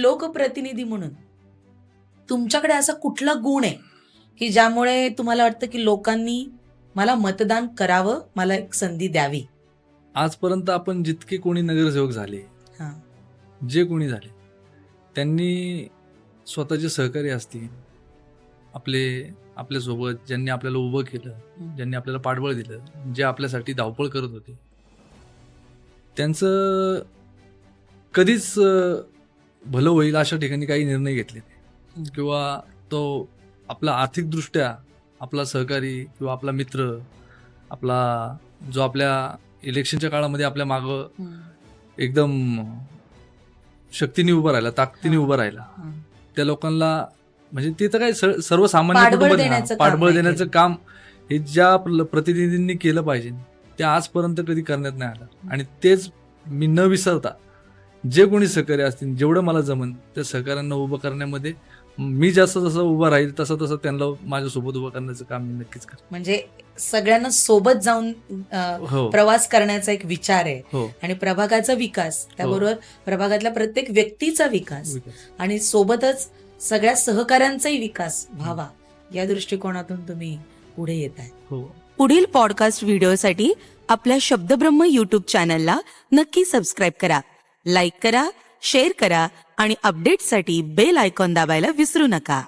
लोकप्रतिनिधी म्हणून. तुमच्याकडे असा कुठला गुण आहे की ज्यामुळे तुम्हाला वाटतं की लोकांनी मला मतदान करावं मला एक संधी द्यावी? आजपर्यंत आपण जितके कोणी नगरसेवक झाले हा. जे कोणी झाले त्यांनी स्वतःचे सहकारी असतील आपले आपल्यासोबत ज्यांनी आपल्याला उभं केलं ज्यांनी आपल्याला पाठबळ दिलं जे आपल्यासाठी धावपळ करत होते त्यांचं कधीच अं, भलं होईल अशा ठिकाणी काही निर्णय घेतले किंवा तो आपला आर्थिकदृष्ट्या आपला सहकारी किंवा आपला मित्र आपला जो आपल्या इलेक्शनच्या काळामध्ये आपल्या मागं. एकदम शक्तीने उभा राहिला ताकदीने. उभा राहिला. त्या लोकांना म्हणजे ते तर काय सर्वसामान्य पाठबळ देण्याचं काम पाठबळ नाही देण्याचं केलं. काम हे ज्या प्र- प्रतिनिधींनी केलं पाहिजे ते आजपर्यंत कधी करण्यात नाही आलं आणि तेच मी न विसरता जे कोणी सहकार्य असतील जेवढं मला जमन त्या सहकार्यांना उभं करण्यामध्ये मी जास्त जसं उभं राहील तसं तसं त्यांना माझ्यासोबत उभं करण्याचं काम मी नक्कीच करेन म्हणजे सगळ्यांना सोबत जाऊन हो. प्रवास करण्याचा एक विचार आहे. हो. आणि प्रभागाचा विकास त्याबरोबर प्रभागातल्या प्रत्येक व्यक्तीचा विकास आणि सोबतच सगळ्या सहकाऱ्यांचाही विकास व्हावा या दृष्टिकोनातून तुम्ही पुढे येत आहे. हो. पुढील पॉडकास्ट व्हिडिओसाठी आपल्या शब्दब्रह्म युट्यूब चॅनलला नक्की सबस्क्राईब करा. लाईक करा शेअर करा आणि अपडेटसाठी बेल आयकॉन दाबायला विसरू नका.